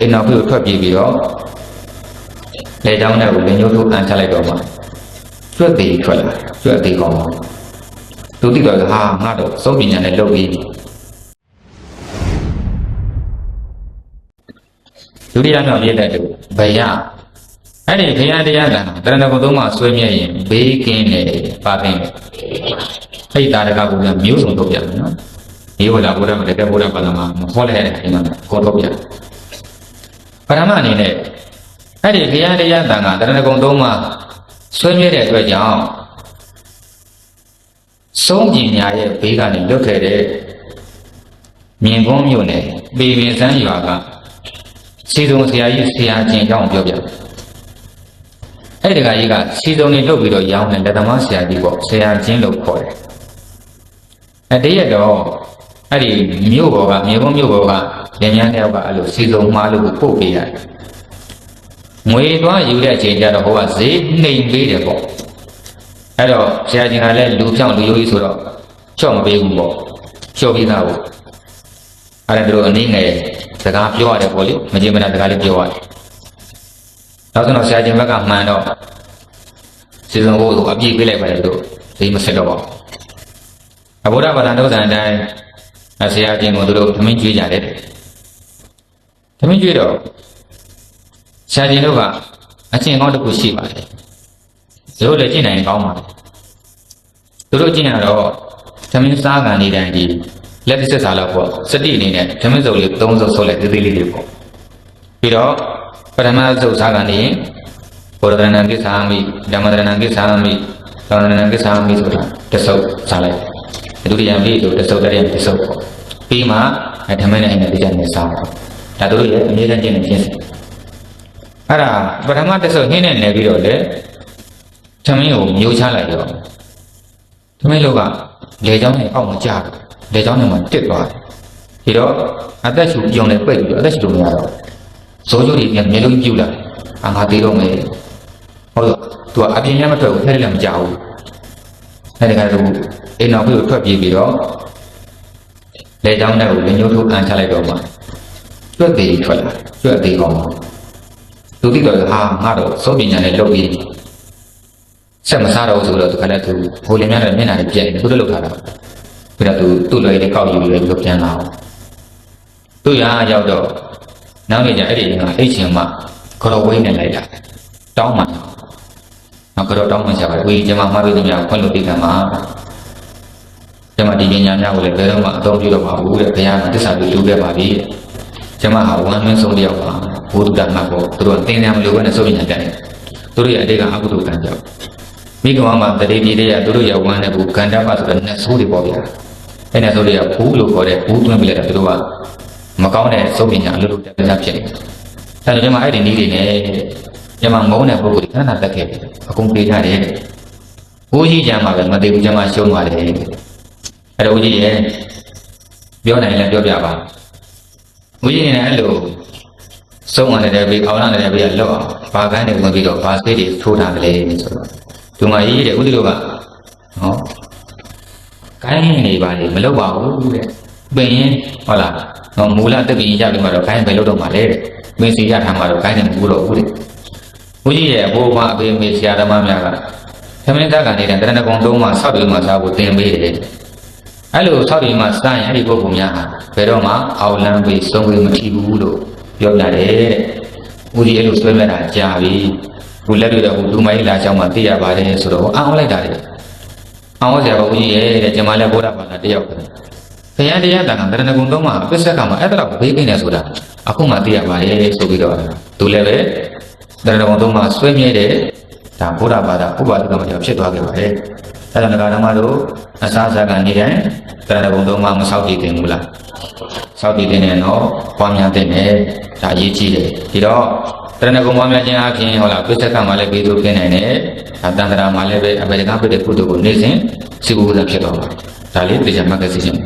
အိမ်နောက်ကိုထွက်ပြေးပြီးတော့လေကြောင်းနဲ့ကိုလင်းညိုးထိုးအန်ချလိုက်တော့မှကျွတ်သေးထွက်လာကျွတ်သေးကောင်းသူတိတော့ဟာငါတော့စုံပညာနဲ့လုပ်ပြီးဒုတိယမြောက်ရေးတဲ့တူဘယအဲ့ဒီခရတရားကတရဏဂုံသုံးပါဆွေးမြဲရင်ဘေးကင်းတယ်ပါသိတယ်အဲ့ဒီတာရကကိုလည်းမျိုးစုံထုတ်ပြမယ်နော်ဒီဝလာဘုရားမတကယ်ဘုရားပါဠိမှာမခေါ်လဲတဲ့အချိန်မှာခေါ်ထုတ်ပြ ပရမအနေနဲ့အဲ့ဒီခရတရားတန်ကတရဏဂုံသုံးပါဆွေးမြဲတဲ့အတွက်ကြောင့်ဆုံးပညာရဲ့ဘေးကနေလွတ်ခဲ့တဲ့မြင်ကုန်းမြို့နယ်ပေပင်စန်းရွာကစီစုံဆရာကြီးဆရာချင်းကြောင့်ပြောပြတယ်အဲ့ဒီကကြီးကစီစုံနေလုတ်ပြီးတော့ရောင်းတယ်လက်သမားဆရာကြီးပေါ့ဆရာချင်းလို့ခေါ်တယ်အဲ့ဒီရက်တော့အဲ့ဒီမြို့ဘောကမြေကုန်းမြို့ဘောက လင်မြန်းတယောက်ကအဲ့လိုစီစုံမှားလို့ပို့ပေးရတယ်ငွေသွားယူတဲ့အချိန်ကျတော့ဟိုကဈေးနှိမ်ပေးတယ်ပေါ့အဲ့တော့ဆရာကြီးကလည်းလူဖြောင်းလူရိုးကြီးဆိုတော့ချော့မပေးဘူးပေါ့ချော့ပြီးသားပေါ့အဲ့ဒါတို့အနည်းငယ်စကားပြောရတယ်ပေါ့လေမကြေမနစကားလေးပြောရတယ်နောက်ဆုံးတော့ဆရာကြီးဘက်ကမှန်တော့စီစဉ်ဖို့အပြည့်ပေးလိုက်ပါတယ်တို့ဒီမဆက်တော့ပါဘူးအဘုရားဘာသာဒုစံအတိုင်းဆရာကြီးကတို့တို့သမင်းကျွေးကြတယ် သမင်းကျွေးတော့ဆရာကြီးတို့ကအကျင့်ကောင်းတစ်ခုရှိပါတယ်တို့လည်းကျင့်နိုင်ကောင်းပါတယ်တို့တို့ကျင့်ရတော့သမင်းစားကန်နေတိုင်းဒီလက်တစ်ဆက်စားလောက်ပေါ့စတိအနေနဲ့ဓမ္မစုံလေး၃စုံဆုပ်လိုက်သေးသေးလေးတွေပေါ့ပြီးတော့ပထမစုပ်စားကနေဘောရဒနာကိစ္ဆာမိဓမ္မဒနာကိစ္ဆာမိသောရဏကိစ္ဆာမိဆိုတာတစ်စုပ်စားလိုက်ဒုတိယမိလို့တစ်စုပ်တည်းတစ်စုပ်ပေါ့ပြီးမှဓမ္မနဲ့အိမ်နဲ့ဒီကြနေစားပေါ့ ဒါတို့ရဲ့အမြဲတမ်းကျင့်နေခြင်းအဲ့ဒါပထမတစ်စုပ်ဟင်းနဲ့နေပြီးတော့လေသမင်းကိုမျိုးချလိုက်တော့သမင်းတို့ကလေချောင်းနဲ့အောက်မှာကြားတယ်လေချောင်းနဲ့မှတစ်သွားတယ်ဒီတော့အသက်ရှူပြုံနဲ့ပိတ်ပြီးတော့အသက်ရှူလို့မရတော့ဇောကျိုးတွေပြန်မျက်လုံးပြုတ်လာတယ်အာငါသေးတော့မယ်ဟုတ်တော့သူကအပြင်ရမထွက်ဘူးထဲလည်းမကြောက်ဘူးအဲဒီကတော့အိမ်နောက်ကိုထွက်ပြေးပြီးတော့လေချောင်းနဲ့ကိုလင်းညိုးထိုးအန်ချလိုက်တော့မှ ကျွတ်သေးထွက်လာကျွတ်သေးကောင်းသူတိတော့ဟာငါတော့စောပညာနဲ့လုပ်ပြီးဆက်မစားတော့ဘူးဆိုတော့သူကလည်းသူဟိုလင်းများတဲ့မျက်နှာတွေပြက်နေသူတို့လောက်ထားတာပြီးတော့သူသူ့လွယ်လေးကောက်ယူပြီးတော့ပြန်လာအောင်သူ့ရာရောက်တော့နောက်နေ့ကျအဲ့ဒီကအိတ်ချင်မှခရောဝိန်းနဲ့လိုက်လာတောင်းမှနောက်ခရောတောင်းမှချပါတယ်ဝေးကျမမှားပြီးတော့များခွင့်လို့ပြခံမှာကျမဒီပညာများကိုလည်းဘယ်တော့မှအသုံးပြုတော့ပါဘူးတဲ့ဘုရားကတစ္ဆာပြုလုပ်ခဲ့ပါပြီ ကျမဟာဝမ်းမင်းဆုံးတယောက်ပါဘုဒ္ဓမှတ်ဖို့သူတို့သင်တယ်မလို့ပဲနဲ့ဆိုပညာတတ်တယ်သူတို့ရဲ့အတိတ်ကအကုသိုလ်ကံကြောင့်မိကမမှာတတိပိရိယသူတို့ရဲ့ဝမ်းနဲ့ဘူးကန္တပဆိုတဲ့နတ်ဆိုးတွေပေါ့ဗျာအဲ့နတ်ဆိုးတွေကဘူးလို့ခေါ်တဲ့ဘူးသွင်းပြလိုက်တာသူတို့ကမကောင်းတဲ့စုပ်ပညာအလိုလိုတက်တက်ဖြစ်နေတယ်။အဲဒါကြောင့်အဲ့ဒီနည်းတွေနဲ့ညမငုံတဲ့ပုဂ္ဂိုလ်ခဏတက်ခဲ့ပြီ။အကုန်ပြေးထားတယ်။ဘိုးကြီးကြမ်းမှာပဲမသိဘူးကျမရှုံးသွားတယ်။အဲ့တော့ဦးကြီးရဲ့ပြောနိုင်လဲပြောပြပါ။ ဦးကြီးနဲ့အဲ့လိုစုံရတယ်ပြီးအောင်ရတယ်ပြီးလောက်အောင်ဘာကန်းတွေဝင်ပြီးတော့ဘာဆေးတွေထိုးထားတယ်ဆိုတော့ဒီမှာကြီးတဲ့ဦးကြီးတို့ကဟောကိုင်းနေပါလေမလုပ်ပါဘူးတဲ့ပင်ရင်ဟုတ်လားနော်မူလတက်ပြီးရပြီးမှတော့ခိုင်းပဲလုပ်တော့မှလေတဲ့မင်းစီရထားမှတော့ခိုင်းတယ်မဟုတ်တော့ဘူးတဲ့ဘုကြီးရဲ့အဘိုးဘအဖေမေဆရာသမားများကသမင်းသားကနေတရဏဂုံသုံးမှာဆောက်ပြီးမှစားဖို့သင်ပေးတယ် အဲ့လိုဆောက်ပြီးမှစားရင်အဲ့ဒီပုဂ္ဂိုလ်များဟာဘယ်တော့မှအောက်လန်းပြီးဆုံးပြီးမထီဘူးလို့ပြောပြတယ်တဲ့ဘုကြီးအဲ့လိုဆွဲမဲ့တာကြာပြီဘုလက်တွေတော့ဒူမိုင်းလာချောင်းမှာသိရပါတယ်ဆိုတော့အောင်းလိုက်တာလေအောင်းဆရာဘုကြီးရဲ့တဲ့ကျွန်မလည်းဘုရားဘာသာတယောက်ပဲဘုရားတရားတန်ခါတရဏဂုံသုံးမှာအပစ္စက်ကမှာအဲ့ဒါတော့ဘေးကိနေဆိုတာအခုမှသိရပါတယ်ဆိုပြီးတော့သူလည်းပဲတရဏဂုံသုံးမှာဆွေးမြဲတဲ့ဒါဘုရားဘာသာဥပါဒကမကျော်ဖြစ်သွားခဲ့ပါတယ် အဲ့ဒါငါဓမ္မတို့အစားအစာကနေတိုင်းတရဏဂုံသုံးမှာမဆောက်တည်တင်ဘူးလားဆောက်တည်တင်တယ်နော်ပွားများတဲ့နဲ့ဒါအရေးကြီးတယ်ဒီတော့တရဏဂုံပွားများခြင်းအပြင်ဟောလားပစ္စက်ကမှာလည်းဘေးသူပြနိုင်တယ်ဒါတန်တရာမှာလည်းပဲအပေကပြတဲ့ကုသိုလ်ကိုနေ့စဉ်စိတ်ဝိဇ္ဇာဖြစ်သွားပါတယ်ဒါလေးတရားမှတ်ခဲ့စီခြင်း